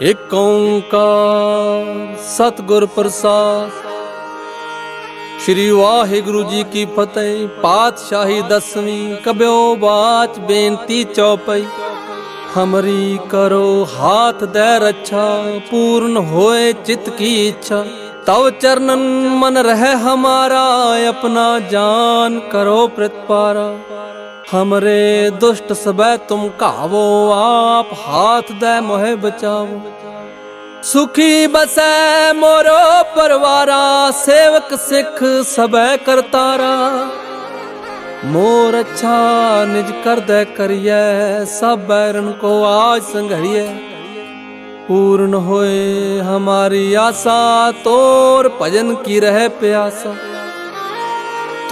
ਏਕ ਓੰਕਾਰ ਸਤਗੁਰ ਪ੍ਰਸਾਦ। ਸ੍ਰੀ ਵਾਹਿਗੁਰੂ ਜੀ ਕੀ ਫਤਿਹ, ਪਾਤਸ਼ਾਹੀ ਦਸਵੀਂ ਕਬਿਓ ਬਾਚ ਬੇਨਤੀ ਚੌਪਈ। ਹਮਰੀ ਕਰੋ ਹਾਥ ਦੇ ਰੱਛਾ, ਪੂਰਨ ਹੋਏ ਚਿਤ ਕੀ ਇੱਛਾ। ਤਵ ਚਰਨਨ ਮਨ ਰਹਿ ਹਮਾਰਾ, ਆਪਣਾ ਜਾਨ ਕਰੋ ਪ੍ਰਤਪਾਰਾ। ਹਮਰੇ ਦੁਸ਼ਟ ਸਬੈ ਤੁਮ ਘਾਵੋ ਆਪ ਹਾਥ ਦੇ ਮੋਹਿ ਬਚਾਵੋ ਸੁਖੀ ਬਸੈ ਮੋਰੋ ਪਰਵਾਰਾ ਸੇਵਕ ਸਿੱਖ ਸਬੈ ਕਰਤਾਰਾ ਮੋਰ ਅੱਛਾ ਨਿਜ ਕਰਦੈ ਕਰੀਐ ਸਭ ਬੈਰਨ ਕੋ ਆਜ ਸੰਘੜੀਐ ਪੂਰਨ ਹੋਏ ਹਮਾਰੀ ਆਸਾ ਤੋਰ ਭਜਨ ਕੀ ਰਹਿ ਪਿਆਸਾ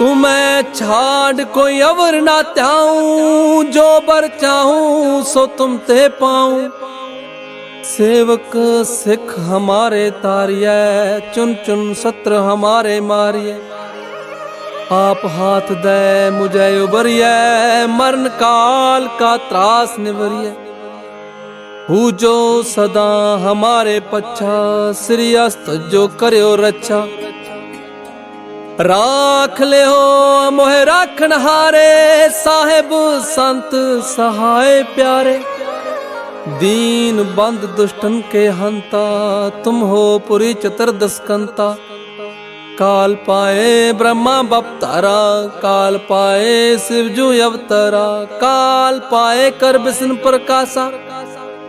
प्यासा तुम्हें छाड़ कोई अवर ना त्याऊं जो बर चाहूं सो तुम ते पाऊं सेवक सिख हमारे तारिय चुन चुन सत्र हमारे मारिय आप हाथ दे मुझे उबरिय मरण काल का त्रास निवरिय हु जो सदा हमारे पच्छा श्री अस्त जो करियो ਰਾਖ ਲਿਓ, ਮੋਹਿ ਰਾਖਣ ਹਾਰੇ, ਸਾਹਿਬ ਸੰਤ ਸਹਾਏ ਪਿਆਰੇ। ਦੀਨ ਬੰਦ ਦੁਸ਼ਟਨ ਕੇ ਹੰਤਾ, ਤੁਮ ਹੋ ਪੁਰੀ ਚਤਰ ਦਸਕੰਤਾ। ਕਾਲ ਪਾਏ ਬ੍ਰਹਮਾ ਬਪਤਾਰਾ, ਕਾਲ ਪਾਏ ਸ਼ਿਵਜੂ ਅਵਤਾਰਾ, ਕਾਲ ਪਾਏ ਕਰ ਪ੍ਰਕਾਸ਼ਾ।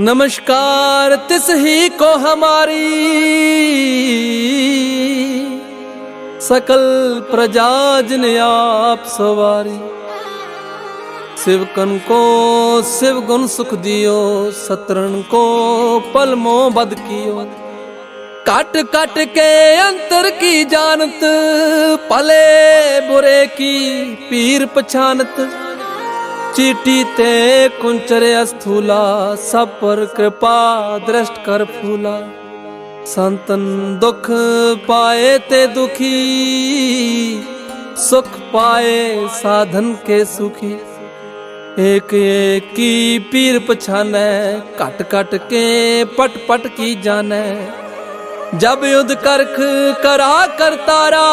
नमस्कार तिस ही को हमारी सकल प्रजा जिन आप सवारी शिवकन को शिव गुण सुख दियो सतरन को पल मोह बद कियो काट काट के अंतर की जानत पले बुरे की पीर पछानत चीटी ते कुंचरे अस्थूला, सब पर कृपा दृष्ट कर फूला। संतन दुख पाए ते दुखी, सुख पाए साधन के सुखी। एक एक की पीर पछाने कट कट के पट पट की जाने जब युद्ध करख करा करतारा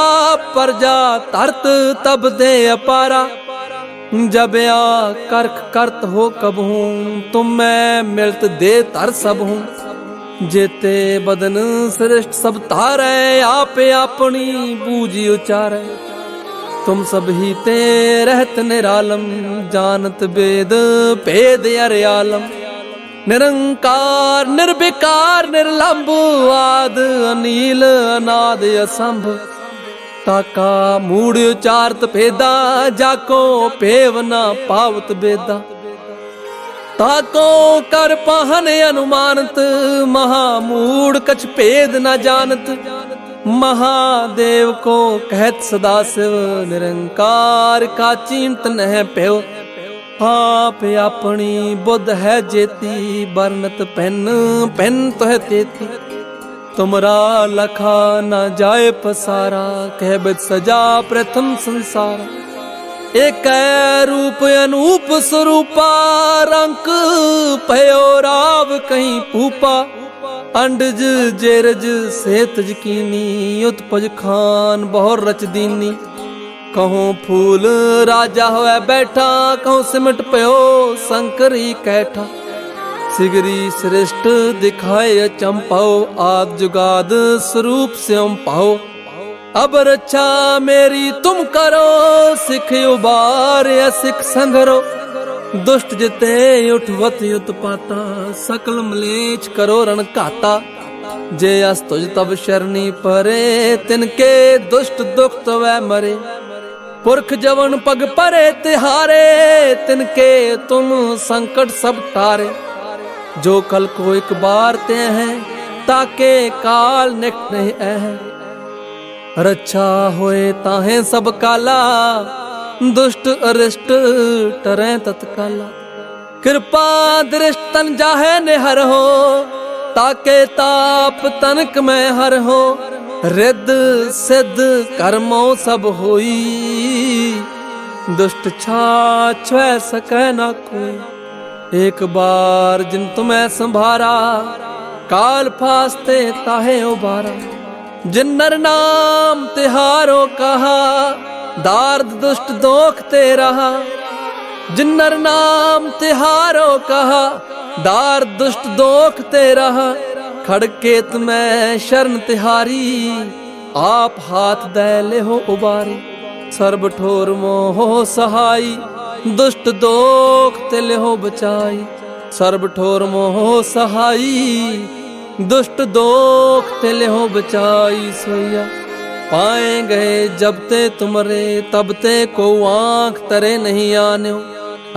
प्रजा तरत तब दे अपारा। जब आ करख करत हो कब हूँ तुम मैं मिलत दे तर सब हूँ जेते बदन श्रेष्ठ सब तारे आप अपनी बूझी उचारे तुम सब ही ते रहत निरालम जानत वेद भेद अरियालम निरंकार निर्विकार निर्लंब आद अनील अनाद असंभ ਤਾਕਾ ਮੂੜ ਉਚਾਰਤ ਭੇਦਾ, ਜਾ ਕੋ ਨਾ ਪਾਵਤ ਬੇਦਾ। ਤਾਕੋ ਕਰ ਪਹਨ ਅਨੁਮਾਨਤ, ਮਹਾ ਮੂੜ ਕਛ ਭੇਦ ਨਾ ਜਾਣਤ। ਮਹਾਦੇਵ ਕੋ ਕਹਿਤ ਸਦਾ ਸਿਵ, ਨਿਰੰਕਾਰ ਕਾ ਚਿੰਤ ਨਹਿ ਪਿਓ ਆਪ ਆਪਣੀ ਬੁੱਧ ਹੈ ਜੇਤੀ ਬਰਨਤ ਪੈਨ ਪੈਨ ਤੋ ਤੇਤੀ। ਤੁਮਰਾ ਲਖਾ ਨਾ ਜਾਏ ਪਸਾਰਾ ਕਹਿਬਤ ਸਜਾ ਪ੍ਰਥਮ ਸੰਸਾਰ। ਏਕੈ ਰੂਪ ਅਨੂਪ ਸਰੂਪਾ, ਰੰਕ ਭਇਓ ਰਾਵ ਕਹੀਂ ਪੂਪਾ ਅੰਡਜ ਜੇਰਜ ਸੇਤ ਜਕੀਨੀ ਉਤਪਜ ਖਾਨ ਬਹੁ ਰਚ ਦੀਨੀ। ਕਹੋ ਫੂਲ ਰਾਜਾ ਹੋਇ ਬੈਠਾ, ਕਹੋ ਸਿਮਟ ਪਇਓ ਸੰਕਰੀ ਕੈਠਾ। ਸਿਗਰੀ ਸ੍ਰਿਸ਼ਟ ਦਿਖਾਏ ਚੰਪਾਉ ਆਦ ਜੁਗਾਦ ਸਰੂਪ ਸਿਉਮ ਪਾਉ ਅਬ ਰੱਛਾ ਮੇਰੀ ਤੁਮ ਕਰੋ, ਸਿਖ ਉਬਾਰ ਸਿਖ ਸੰਗਰੋ ਦੁਸ਼ਟ ਜਿਤੇ ਉਠਵਤ ਯੁਤ ਪਾਤਾ, ਸਕਲ ਮਲੇਛ ਕਰੋ ਰਣ ਘਾਤਾ। ਜੇ ਅਸ ਤੁਜ ਤਬ ਸ਼ਰਨੀ ਪਰੇ, ਤਿਨ ਕੇ ਦੁਸ਼ਟ ਦੁਖ ਤਵੈ ਮਰੇ। ਪੁਰਖ ਜਵਨ ਪਗ ਪਰੇ ਤਿਹਾਰੇ, ਤਿਨ ਕੇ ਤੁਮ ਸੰਕਟ ਸਭ ਟਾਰੇ। जो कल को एक बार ते हैं ताके काल निकटे ऐ रच्छा होए ताहे सब काला दुष्ट अरिष्ट टरें तत्काला कृपा दृष्ट तन जाहे निहर हो ताके ताप तनक में हर हो रिद सिद्ध कर्मों सब होई दुष्ट छा छुए सके ना कोई ਬਾਰ ਜਿਨ ਤੁਮੈ ਸੰਭਾਰਾ, ਕਾਲ ਫਾਸਤੇ ਤਾਹੇ ਉਬਾਰਾ। ਜਿਨ ਨਰ ਨਾਮ ਤਿਹਾਰੋ ਕਹਾ, ਦਾਰਦ ਦੁਸ਼ਟ ਦੋਖ ਤੇ ਰਹਾ। ਜਿਨ ਨਰ ਨਾਮ ਤਿਹਾਰੋ ਕਹਾ ਦਾਰ ਦੁਸ਼ਟ ਦੋਖ ਤੇ ਰਹਾ। ਖੜਕੇ ਤੁਮੈ ਸ਼ਰਨ ਤਿਹਾਰੀ, ਆਪ ਹਾਥ ਦੈ ਲਿਹੋ ਉਬਾਰੀ। ਸਰਬ ਠੋਰ ਮੋਹ ਸਹਾਈ ਦੁਸ਼ਟ ਦੋਖ ਤੇ ਲਿਹੋ ਬਚਾਈ, ਸਰਬ ਠੋਰ ਮੋਹ ਸਹਾਈ। ਦੁਸ਼ਟ ਦੋਖ ਤੇ ਲਿਹੋ ਬਚਾਈ ਸੋਇਆ ਪਾਏ ਗਏ ਜਬ ਤੇ ਤੁਮਰੇ, ਤਬ ਤੇ ਕੋ ਆਂਖ ਤਰੇ ਨਹੀਂ ਆਨਿਓ।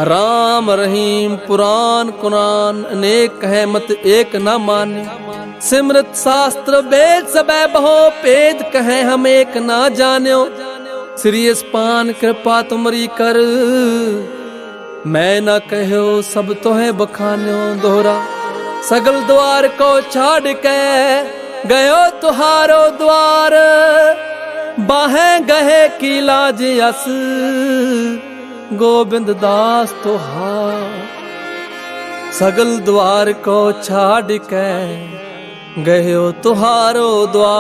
ਰਾਮ ਰਹੀਮ ਪੁਰਾਨ ਕੁਰਾਨ, ਅਨੇਕ ਹੈ ਮਤ ਏਕ ਨਾ ਮਾਨਿਓ। ਸਿਮਰਤ ਸ਼ਾਸਤਰ ਵੇਦ ਸਬੈ ਬਹੁ, ਭੇਦ ਕਹੈ ਹਮ ਏਕ ਨਾ ਜਾਣਿਓ। ਸ੍ਰੀ ਅਸਪਾਨ ਕਿਰਪਾ ਤੁਮਰੀ ਕਰ। ਮੈਂ ਨਾ ਕਹਿਓ ਸਭ ਤੋਹੇ ਬਖਾਨਿਓ ਦੋਹਰਾ। ਸਗਲ ਦਵਾਰ ਕੋ ਛਾੜ ਕੇ ਗਇਓ ਤੁਹਾਰੋ ਦਵਾਰ ਬਾਹੇ ਗਏ ਕੀ ਲਾਜ ਅਸ। ਗੋਬਿੰਦ ਦਾਸ ਤੁਹਾਰ। ਸਗਲ ਦਵਾਰ ਕੋ ਛਾੜ ਕੇ ਗਇਓ ਤੁਹਾਰੋ ਦਵਾਰ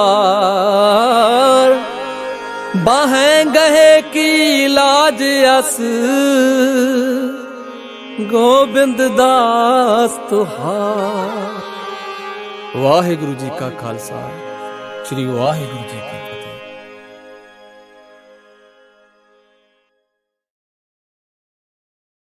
ਬਾਹੇ ਗਏ ਕੀ ਲਾਜ ਅਸ? ਗੋਬਿੰਦ ਦਾਸ ਤੁਹਾਰ। ਵਾਹਿਗੁਰੂ ਜੀ ਕਾ ਖਾਲਸਾ, ਸ੍ਰੀ ਵਾਹਿਗੁਰੂ ਜੀ ਕੀ